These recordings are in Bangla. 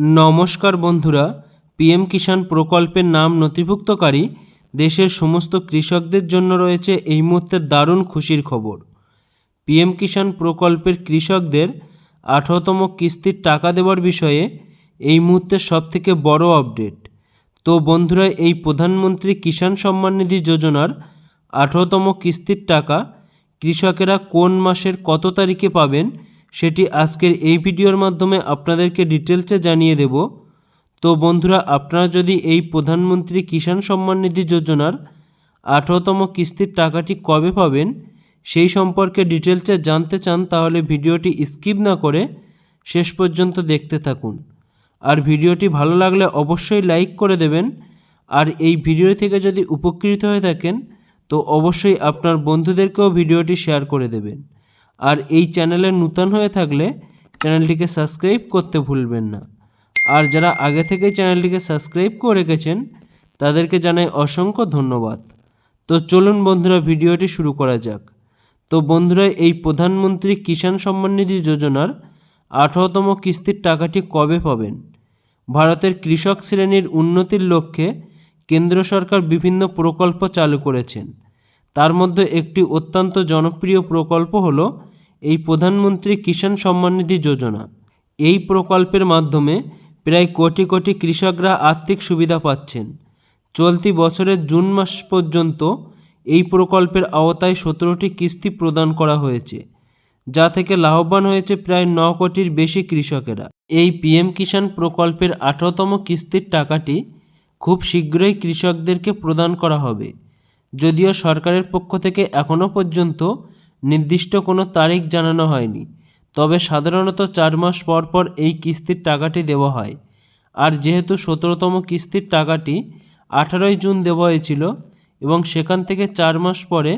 নমস্কার বন্ধুরা, পিএম কিষাণ প্রকল্পের নাম নথিভুক্তকারী, দেশের সমস্ত কৃষকদের জন্য রয়েছে এই মুহূর্তে দারুণ খুশির খবর। পিএম কিষাণ প্রকল্পের কৃষকদের আঠারোতম কিস্তির টাকা দেওয়ার বিষয়ে এই মুহূর্তে সবথেকে বড় আপডেট। তো বন্ধুরা, এই প্রধানমন্ত্রী কিষাণ সম্মান নিধি যোজনার আঠারোতম কিস্তির টাকা কৃষকেরা কোন মাসের কত তারিখে পাবেন সেটি আজকের এই ভিডিওর মাধ্যমে আপনাদেরকে ডিটেলসে জানিয়ে দেব। তো বন্ধুরা, আপনারা যদি এই প্রধানমন্ত্রী কিষাণ সম্মান নিধি যোজনার আঠারোতম কিস্তির টাকাটি কবে পাবেন, সেই সম্পর্কে ডিটেলসে জানতে চান, তাহলে ভিডিওটি স্কিপ না করে শেষ পর্যন্ত দেখতে থাকুন। আর ভিডিওটি ভালো লাগলে অবশ্যই লাইক করে দেবেন। আর এই ভিডিও থেকে যদি উপকৃত হয়ে থাকেন, তো অবশ্যই আপনার বন্ধুদেরকেও ভিডিওটি শেয়ার করে দেবেন। আর এই চ্যানেলে নূতন হয়ে থাকলে চ্যানেলটিকে সাবস্ক্রাইব করতে ভুলবেন না। আর যারা আগে থেকেই চ্যানেলটিকে সাবস্ক্রাইব করে রেখেছেন, তাদেরকে জানাই অসংখ্য ধন্যবাদ। তো চলুন বন্ধুরা, ভিডিওটি শুরু করা যাক। তো বন্ধুরা, এই প্রধানমন্ত্রী কিষাণ সম্মান নিধি যোজনার আঠারোতম কিস্তির টাকাটি কবে পাবেন? ভারতের কৃষক শ্রেণির উন্নতির লক্ষ্যে কেন্দ্র সরকার বিভিন্ন প্রকল্প চালু করেছেন। তার মধ্যে একটি অত্যন্ত জনপ্রিয় প্রকল্প হল এই প্রধানমন্ত্রী কিষাণ সম্মান নিধি যোজনা। এই প্রকল্পের মাধ্যমে প্রায় কোটি কোটি কৃষকরা আর্থিক সুবিধা পাচ্ছেন। চলতি বছরের জুন মাস পর্যন্ত এই প্রকল্পের আওতায় সতেরোটি কিস্তি প্রদান করা হয়েছে, যা থেকে লাভবান হয়েছে প্রায় ন কোটির বেশি কৃষকেরা। এই পিএম কিষাণ প্রকল্পের আঠারোতম কিস্তির টাকাটি খুব শীঘ্রই কৃষকদেরকে প্রদান করা হবে, যদিও সরকারের পক্ষ থেকে এখনও পর্যন্ত নির্দিষ্ট কোনো তারিখ জানানো হয়নি। তবে সাধারণত চার মাস পর পর এই কিস্তির টাকাটি দেওয়া হয়। আর যেহেতু সতেরোতম কিস্তির টাকাটি আঠারোই জুন দেওয়া হয়েছিল এবং সেখান থেকে চার মাস পরে,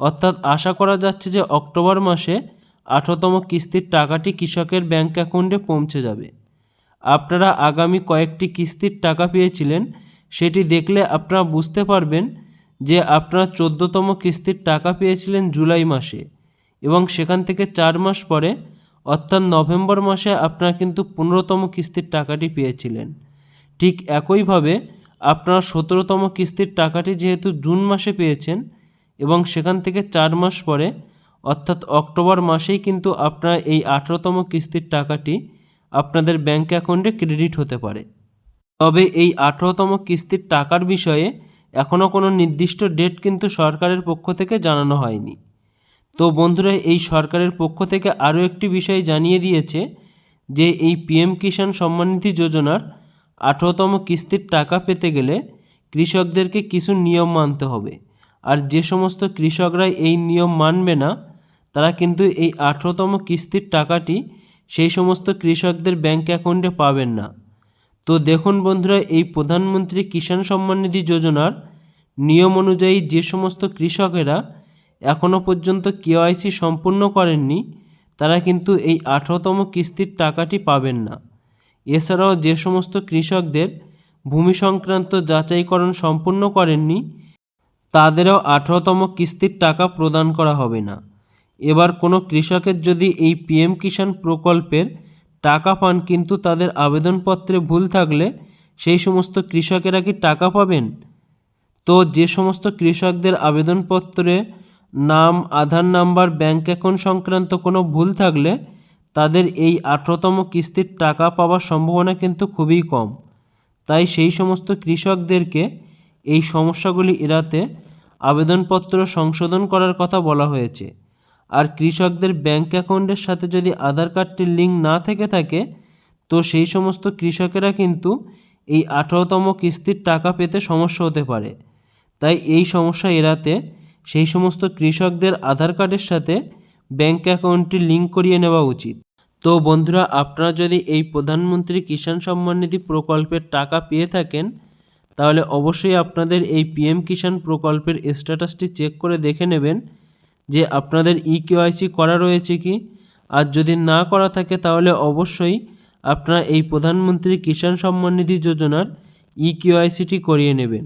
অর্থাৎ আশা করা যাচ্ছে যে অক্টোবর মাসে আঠারোতম কিস্তির টাকাটি কৃষকের ব্যাঙ্ক অ্যাকাউন্টে পৌঁছে যাবে। আপনারা আগামী কয়েকটি কিস্তির টাকা পেয়েছিলেন, সেটি দেখলে আপনারা বুঝতে পারবেন যে আপনারা চোদ্দোতম কিস্তির টাকা পেয়েছিলেন জুলাই মাসে এবং সেখান থেকে চার মাস পরে, অর্থাৎ নভেম্বর মাসে আপনারা কিন্তু পনেরোতম কিস্তির টাকাটি পেয়েছিলেন। ঠিক একইভাবে আপনারা সতেরোতম কিস্তির টাকাটি যেহেতু জুন মাসে পেয়েছেন এবং সেখান থেকে চার মাস পরে, অর্থাৎ অক্টোবর মাসেই কিন্তু আপনারা এই আঠেরোতম কিস্তির টাকাটি আপনাদের ব্যাঙ্ক অ্যাকাউন্টে ক্রেডিট হতে পারে। তবে এই আঠেরোতম কিস্তির টাকার বিষয়ে এখনও কোনো নির্দিষ্ট ডেট কিন্তু সরকারের পক্ষ থেকে জানানো হয়নি। তো বন্ধুরা, এই সরকারের পক্ষ থেকে আরও একটি বিষয় জানিয়ে দিয়েছে যে এই পিএম কিষাণ সম্মানিধি যোজনার আঠেরোতম কিস্তির টাকা পেতে গেলে কৃষকদেরকে কিছু নিয়ম মানতে হবে। আর যে সমস্ত কৃষকরা এই নিয়ম মানবে না, তারা কিন্তু এই আঠেরোতম কিস্তির টাকাটি সেই সমস্ত কৃষকদের ব্যাঙ্ক অ্যাকাউন্টে পাবেন না। তো দেখুন বন্ধুরা, এই প্রধানমন্ত্রী কিষাণ সম্মান নিধি যোজনার নিয়ম অনুযায়ী যে সমস্ত কৃষকেরা এখনও পর্যন্ত কেওয়াইসি সম্পূর্ণ করেননি, তারা কিন্তু এই আঠেরোতম কিস্তির টাকাটি পাবেন না। এছাড়াও যে সমস্ত কৃষকদের ভূমি সংক্রান্ত যাচাইকরণ সম্পূর্ণ করেননি, তাদেরও আঠেরোতম কিস্তির টাকা প্রদান করা হবে না। এবার কোনো কৃষকের যদি এই পিএম কিষাণ প্রকল্পের টাকা পান, কিন্তু তাদের আবেদনপত্রে ভুল থাকলে সেই সমস্ত কৃষকেরা কি টাকা পাবেন? তো যে সমস্ত কৃষকদের আবেদনপত্রে নাম, আধার নাম্বার ব্যাঙ্ক অ্যাকাউন্ট সংক্রান্ত কোনো ভুল থাকলে তাদের এই আঠেরোতম কিস্তির টাকা পাওয়ার সম্ভাবনা কিন্তু খুবই কম। তাই সেই সমস্ত কৃষকদেরকে এই সমস্যাগুলি এড়াতে আবেদনপত্র সংশোধন করার কথা বলা হয়েছে। আর কৃষকদের ব্যাঙ্ক অ্যাকাউন্টের সাথে যদি আধার কার্ডটির লিঙ্ক না থেকে থাকে, তো সেই সমস্ত কৃষকেরা কিন্তু এই আঠারোতম কিস্তির টাকা পেতে সমস্যা হতে পারে। তাই এই সমস্যা এড়াতে সেই সমস্ত কৃষকদের আধার কার্ডের সাথে ব্যাঙ্ক অ্যাকাউন্টটি লিঙ্ক করিয়ে নেওয়া উচিত। তো বন্ধুরা, আপনারা যদি এই প্রধানমন্ত্রী কিষাণ সম্মান নিধি প্রকল্পের টাকা পেয়ে থাকেন, তাহলে অবশ্যই আপনাদের এই পিএম কিষাণ প্রকল্পের স্ট্যাটাসটি চেক করে দেখে নেবেন। যে আপনাদের ই কেওয়াইসি করা রয়েছে কি? আর যদি না করা থাকে তাহলে অবশ্যই আপনারা এই প্রধানমন্ত্রী কিষাণ সম্মান নিধি যোজনার ই কেওয়াইসিটি করিয়ে নেবেন।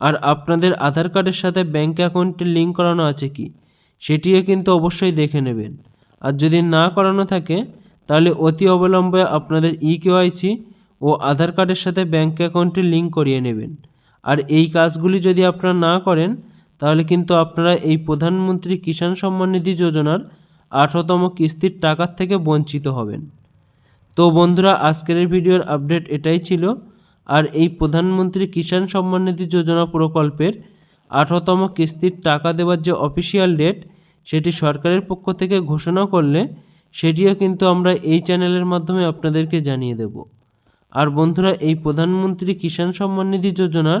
আর আপনাদের আধার কার্ডের সাথে ব্যাঙ্ক অ্যাকাউন্টের লিঙ্ক করানো আছে কি? সেটিও কিন্তু অবশ্যই দেখে নেবেন। আর যদি না করানো থাকে, তাহলে অতি অবলম্বে আপনাদের ই কেওয়াইসি ও আধার কার্ডের সাথে ব্যাঙ্ক অ্যাকাউন্টটি লিঙ্ক করিয়ে নেবেন। আর এই কাজগুলি যদি আপনারা না করেন তাহলে কিন্তু আপনারা এই প্রধানমন্ত্রী কিষাণ সম্মান নিধি যোজনার আঠারোতম কিস্তির টাকার থেকে বঞ্চিত হবেন। তো বন্ধুরা, আজকের ভিডিওর আপডেট এটাই ছিল। আর এই প্রধানমন্ত্রী কিষাণ সম্মান নিধি যোজনা প্রকল্পের আঠারোতম কিস্তির টাকা দেওয়ার যে অফিসিয়াল ডেট, সেটি সরকারের পক্ষ থেকে ঘোষণা করলে সেটিও কিন্তু আমরা এই চ্যানেলের মাধ্যমে আপনাদেরকে জানিয়ে দেব। আর বন্ধুরা, এই প্রধানমন্ত্রী কিষাণ সম্মান নিধি যোজনার